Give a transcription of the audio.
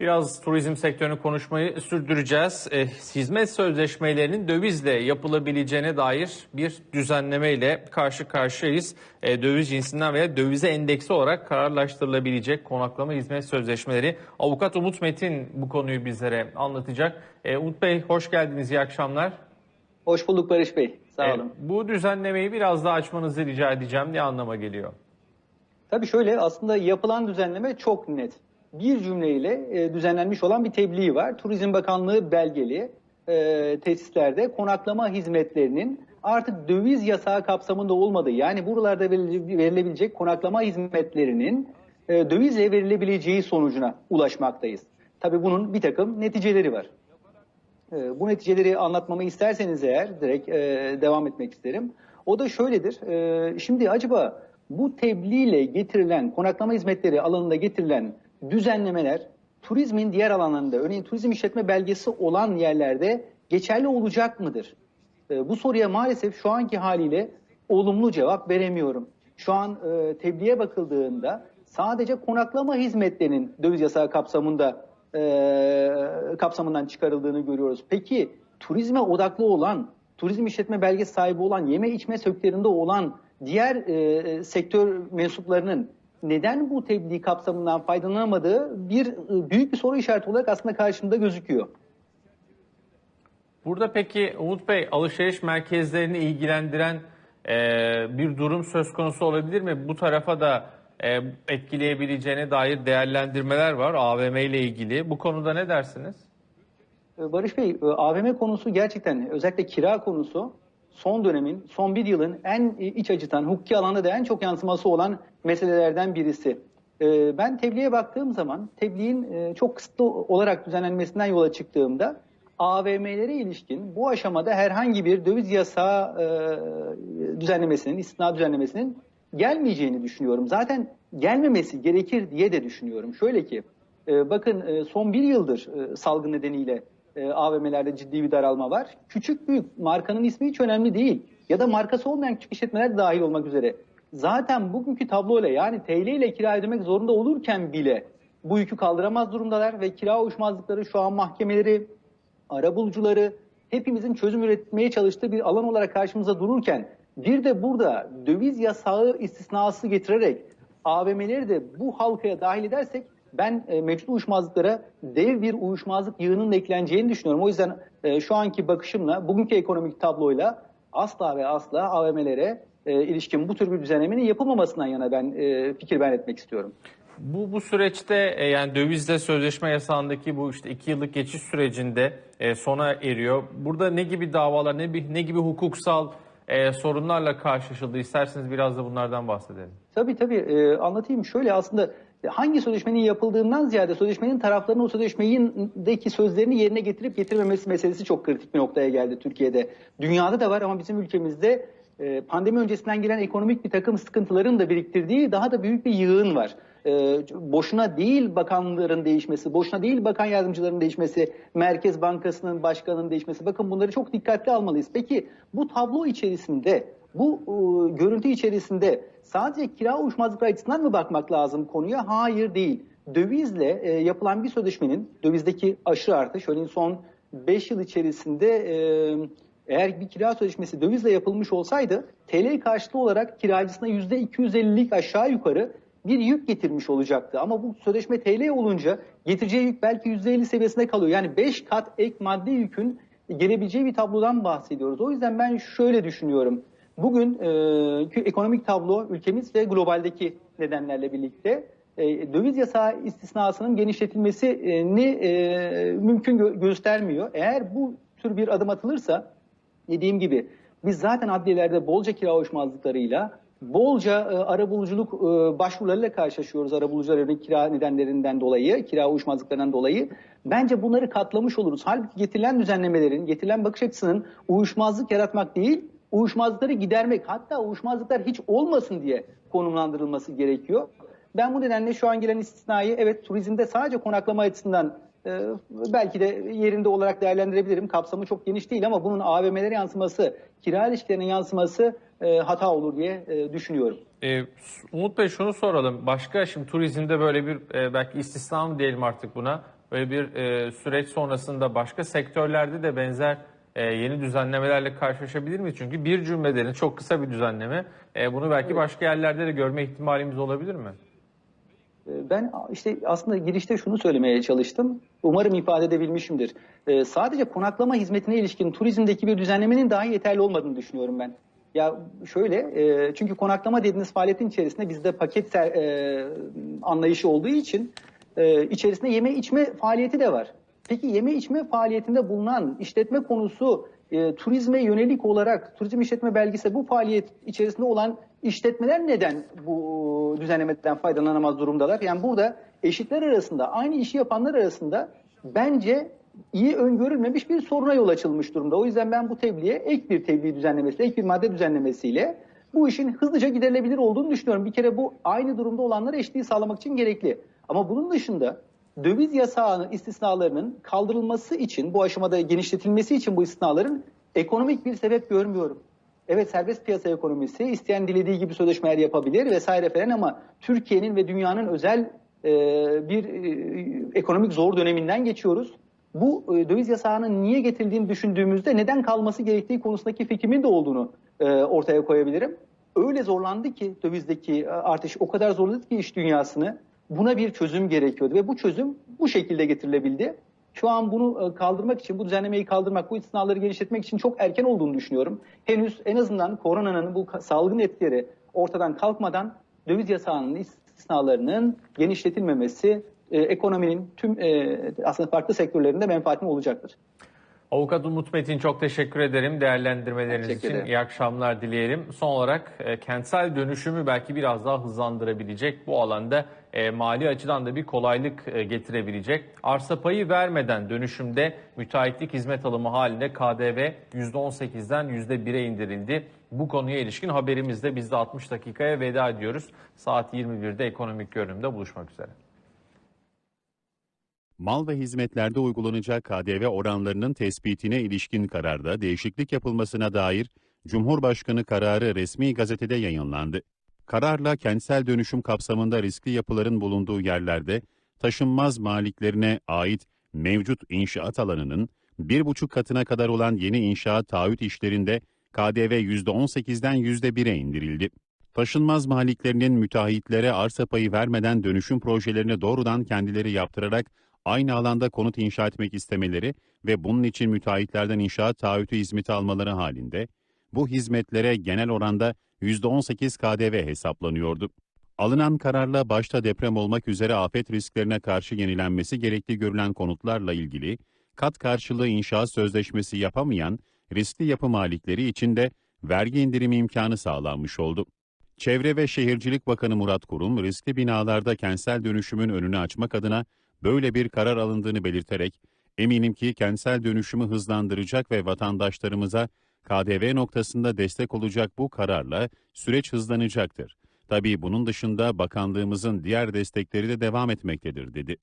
Biraz turizm sektörünü konuşmayı sürdüreceğiz. E, hizmet sözleşmelerinin dövizle yapılabileceğine dair bir düzenleme ile karşı karşıyayız. E, döviz cinsinden veya dövize endeksi olarak kararlaştırılabilecek konaklama hizmet sözleşmeleri. Avukat Umut Metin bu konuyu bizlere anlatacak. E, Umut Bey hoş geldiniz, iyi akşamlar. Hoş bulduk Barış Bey. Sağ E, olun. bu düzenlemeyi biraz daha açmanızı rica edeceğim. Ne anlama geliyor? Tabii şöyle aslında yapılan düzenleme çok net. Bir cümleyle e, düzenlenmiş olan bir tebliğ var. Turizm Bakanlığı belgeli e, tesislerde konaklama hizmetlerinin artık döviz yasağı kapsamında olmadığı yani buralarda verile- verilebilecek konaklama hizmetlerinin e, dövizle verilebileceği sonucuna ulaşmaktayız. Tabii bunun bir takım neticeleri var. E, bu neticeleri anlatmamı isterseniz eğer direkt e, devam etmek isterim. O da şöyledir. E, şimdi acaba bu tebliğle getirilen konaklama hizmetleri alanında getirilen düzenlemeler turizmin diğer alanlarında örneğin turizm işletme belgesi olan yerlerde geçerli olacak mıdır? E, bu soruya maalesef şu anki haliyle olumlu cevap veremiyorum. Şu an e, tebliğe bakıldığında sadece konaklama hizmetlerinin döviz yasağı kapsamında e, kapsamından çıkarıldığını görüyoruz. Peki turizme odaklı olan, turizm işletme belgesi sahibi olan, yeme içme sektöründe olan diğer e, sektör mensuplarının neden bu tebliğ kapsamından faydalanamadığı bir e, büyük bir soru işareti olarak aslında karşımda gözüküyor. Burada peki Umut Bey alışveriş merkezlerini ilgilendiren e, bir durum söz konusu olabilir mi? Bu tarafa da e, etkileyebileceğine dair değerlendirmeler var AVM ile ilgili. Bu konuda ne dersiniz? Ee, Barış Bey, e, AVM konusu gerçekten özellikle kira konusu son dönemin, son bir yılın en iç acıtan, hukuki alanda da en çok yansıması olan meselelerden birisi. Ee, Ben tebliğe baktığım zaman, tebliğin e, çok kısıtlı olarak düzenlenmesinden yola çıktığımda AVM'lere ilişkin bu aşamada herhangi bir döviz yasağı e, düzenlemesinin, istisna düzenlemesinin gelmeyeceğini düşünüyorum. Zaten gelmemesi gerekir diye de düşünüyorum. Şöyle ki, e, bakın son bir yıldır salgın nedeniyle e, AVM'lerde ciddi bir daralma var. Küçük büyük markanın ismi hiç önemli değil. Ya da markası olmayan küçük işletmeler de dahil olmak üzere. Zaten bugünkü tabloyla yani TL ile kira ödemek zorunda olurken bile bu yükü kaldıramaz durumdalar ve kira uyuşmazlıkları şu an mahkemeleri, arabulucuları hepimizin çözüm üretmeye çalıştığı bir alan olarak karşımıza dururken bir de burada döviz yasağı istisnası getirerek AVM'leri de bu halkaya dahil edersek ben e, mevcut uyuşmazlıklara dev bir uyuşmazlık yığının ekleneceğini düşünüyorum. O yüzden e, şu anki bakışımla, bugünkü ekonomik tabloyla asla ve asla AVM'lere e, ilişkin bu tür bir düzenlemenin yapılmamasından yana ben e, fikir beyan etmek istiyorum. Bu bu süreçte e, yani dövizle sözleşme yasağındaki bu işte iki yıllık geçiş sürecinde e, sona eriyor. Burada ne gibi davalar, ne, ne gibi hukuksal e, sorunlarla karşılaşıldı? İsterseniz biraz da bunlardan bahsedelim. Tabii tabii e, anlatayım. Şöyle aslında hangi sözleşmenin yapıldığından ziyade sözleşmenin taraflarının o sözleşmedeki sözlerini yerine getirip getirmemesi meselesi çok kritik bir noktaya geldi Türkiye'de. Dünyada da var ama bizim ülkemizde e, pandemi öncesinden gelen ekonomik bir takım sıkıntıların da biriktirdiği daha da büyük bir yığın var. E, boşuna değil bakanların değişmesi, boşuna değil bakan yardımcıların değişmesi, Merkez Bankası'nın başkanının değişmesi. Bakın bunları çok dikkatli almalıyız. Peki bu tablo içerisinde, bu e, görüntü içerisinde sadece kira uyuşmazlıkları açısından mı bakmak lazım konuya? Hayır değil. Dövizle e, yapılan bir sözleşmenin, dövizdeki aşırı artış, örneğin son 5 yıl içerisinde e, eğer bir kira sözleşmesi dövizle yapılmış olsaydı TL karşılığı olarak kiracısına %250'lik aşağı yukarı bir yük getirmiş olacaktı. Ama bu sözleşme TL olunca getireceği yük belki %50 seviyesinde kalıyor. Yani 5 kat ek maddi yükün gelebileceği bir tablodan bahsediyoruz. O yüzden ben şöyle düşünüyorum. Bugün e, ekonomik tablo ülkemiz ve globaldeki nedenlerle birlikte e, döviz yasağı istisnasının genişletilmesini e, mümkün gö- göstermiyor. Eğer bu tür bir adım atılırsa dediğim gibi biz zaten adliyelerde bolca kira uyuşmazlıklarıyla bolca e, arabuluculuk e, başvurularıyla karşılaşıyoruz arabulucular örneğin kira nedenlerinden dolayı, kira uyuşmazlıklarından dolayı. Bence bunları katlamış oluruz. Halbuki getirilen düzenlemelerin, getirilen bakış açısının uyuşmazlık yaratmak değil, uyuşmazlıkları gidermek hatta uyuşmazlıklar hiç olmasın diye konumlandırılması gerekiyor. Ben bu nedenle şu an gelen istisnayı evet turizmde sadece konaklama açısından e, belki de yerinde olarak değerlendirebilirim. Kapsamı çok geniş değil ama bunun AVM'lere yansıması, kira ilişkilerine yansıması e, hata olur diye e, düşünüyorum. E, Umut Bey şunu soralım. Başka şimdi turizmde böyle bir e, belki istisna mı diyelim artık buna. böyle bir e, süreç sonrasında başka sektörlerde de benzer e, yeni düzenlemelerle karşılaşabilir miyiz? Çünkü bir cümlelerin çok kısa bir düzenleme. E, bunu belki başka yerlerde de görme ihtimalimiz olabilir mi? Ee, Ben işte aslında girişte şunu söylemeye çalıştım. Umarım ifade edebilmişimdir. Ee, sadece konaklama hizmetine ilişkin turizmdeki bir düzenlemenin daha yeterli olmadığını düşünüyorum ben. Ya şöyle, e, çünkü konaklama dediğiniz faaliyetin içerisinde bizde paket ser- e, anlayışı olduğu için e, içerisinde yeme içme faaliyeti de var. Peki yeme içme faaliyetinde bulunan işletme konusu e, turizme yönelik olarak turizm işletme belgesi bu faaliyet içerisinde olan işletmeler neden bu düzenlemeden faydalanamaz durumdalar? Yani burada eşitler arasında aynı işi yapanlar arasında bence iyi öngörülmemiş bir soruna yol açılmış durumda. O yüzden ben bu tebliğe ek bir tebliğ düzenlemesi, ek bir madde düzenlemesiyle bu işin hızlıca giderilebilir olduğunu düşünüyorum. Bir kere bu aynı durumda olanlara eşitliği sağlamak için gerekli. Ama bunun dışında döviz yasağının istisnalarının kaldırılması için bu aşamada genişletilmesi için bu istisnaların ekonomik bir sebep görmüyorum. Evet serbest piyasa ekonomisi isteyen dilediği gibi sözleşmeler yapabilir vesaire falan ama Türkiye'nin ve dünyanın özel e, bir e, ekonomik zor döneminden geçiyoruz. Bu e, döviz yasağının niye getirildiğini düşündüğümüzde neden kalması gerektiği konusundaki fikrimin de olduğunu e, ortaya koyabilirim. Öyle zorlandı ki dövizdeki e, artış o kadar zorladı ki iş dünyasını buna bir çözüm gerekiyordu ve bu çözüm bu şekilde getirilebildi. Şu an bunu e, kaldırmak için, bu düzenlemeyi kaldırmak, bu istisnaları genişletmek için çok erken olduğunu düşünüyorum. Henüz en azından koronanın bu salgın etkileri ortadan kalkmadan döviz yasağının istisnalarının genişletilmemesi e, ekonominin tüm e, aslında farklı sektörlerinde menfaatine olacaktır. Avukat Umut Metin çok teşekkür ederim değerlendirmeleriniz Teşekkür için. ederim. İyi akşamlar dileyelim. Son olarak e, kentsel dönüşümü belki biraz daha hızlandırabilecek bu alanda e, mali açıdan da bir kolaylık e, getirebilecek. Arsa payı vermeden dönüşümde müteahhitlik hizmet alımı halinde KDV %18'den %1'e indirildi. Bu konuya ilişkin haberimizde biz de 60 dakikaya veda ediyoruz. Saat 21'de ekonomik görünümde buluşmak üzere. Mal ve hizmetlerde uygulanacak KDV oranlarının tespitine ilişkin kararda değişiklik yapılmasına dair Cumhurbaşkanı kararı resmi gazetede yayınlandı. Kararla kentsel dönüşüm kapsamında riskli yapıların bulunduğu yerlerde taşınmaz maliklerine ait mevcut inşaat alanının bir buçuk katına kadar olan yeni inşaat taahhüt işlerinde KDV %18'den %1'e indirildi. Taşınmaz maliklerinin müteahhitlere arsa payı vermeden dönüşüm projelerini doğrudan kendileri yaptırarak aynı alanda konut inşa etmek istemeleri ve bunun için müteahhitlerden inşaat taahhütü hizmeti almaları halinde bu hizmetlere genel oranda %18 KDV hesaplanıyordu. Alınan kararla başta deprem olmak üzere afet risklerine karşı yenilenmesi gerekli görülen konutlarla ilgili kat karşılığı inşaat sözleşmesi yapamayan riskli yapı malikleri için de vergi indirimi imkanı sağlanmış oldu. Çevre ve Şehircilik Bakanı Murat Kurum, riskli binalarda kentsel dönüşümün önünü açmak adına böyle bir karar alındığını belirterek, eminim ki kentsel dönüşümü hızlandıracak ve vatandaşlarımıza KDV noktasında destek olacak bu kararla süreç hızlanacaktır. Tabii bunun dışında bakanlığımızın diğer destekleri de devam etmektedir, dedi.